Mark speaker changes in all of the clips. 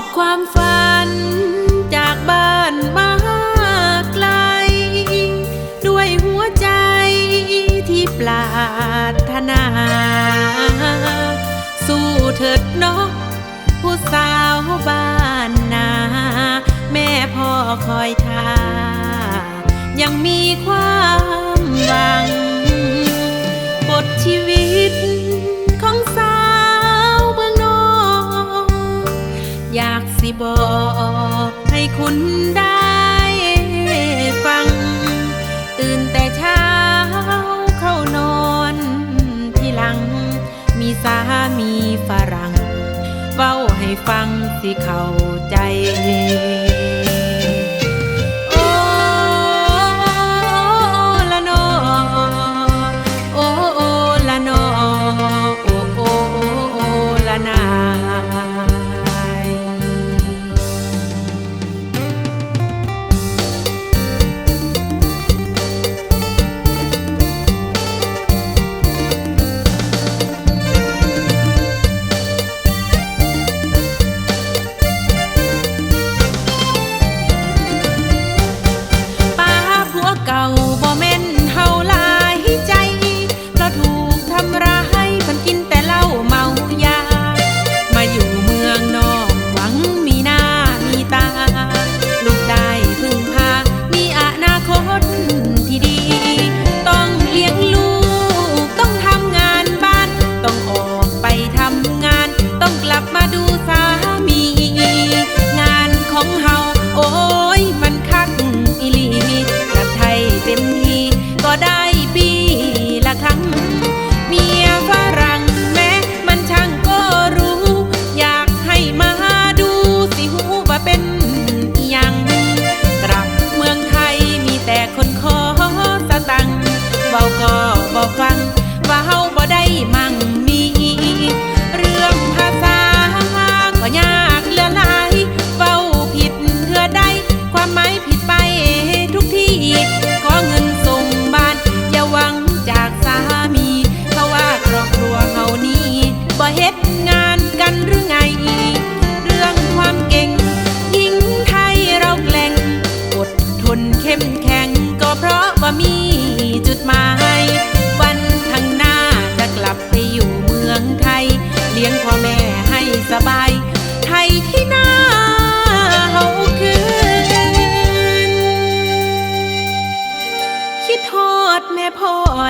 Speaker 1: อบความฝัน จากบ้านมาไกล ด้วยหัวใจที่ปราถนา สู้เถิดนกผู้สาวบ้านนา แม่พ่อคอยทา ยังมีความหวังบทชีวิต บอกให้คุณได้ฟัง ตื่นแต่เช้าเข้านอนที่หลัง มีสามีฝรั่งเฝ้าให้ฟังสิเข้าใจ cabo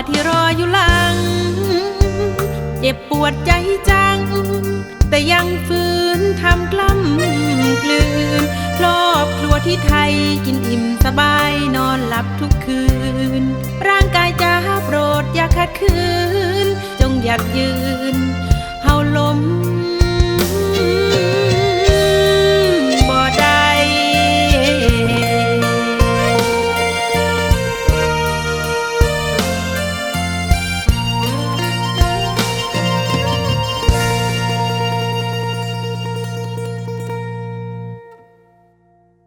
Speaker 1: ที่รออยู่หลัง เจ็บปวดใจจัง แต่ยังฝืนทำกล้ำกลืนครอบครัวที่ไทยกินอิ่มสบายนอนหลับทุกคืน ร่างกายจะโปรดอย่าขัดคืน จงหยัดยืน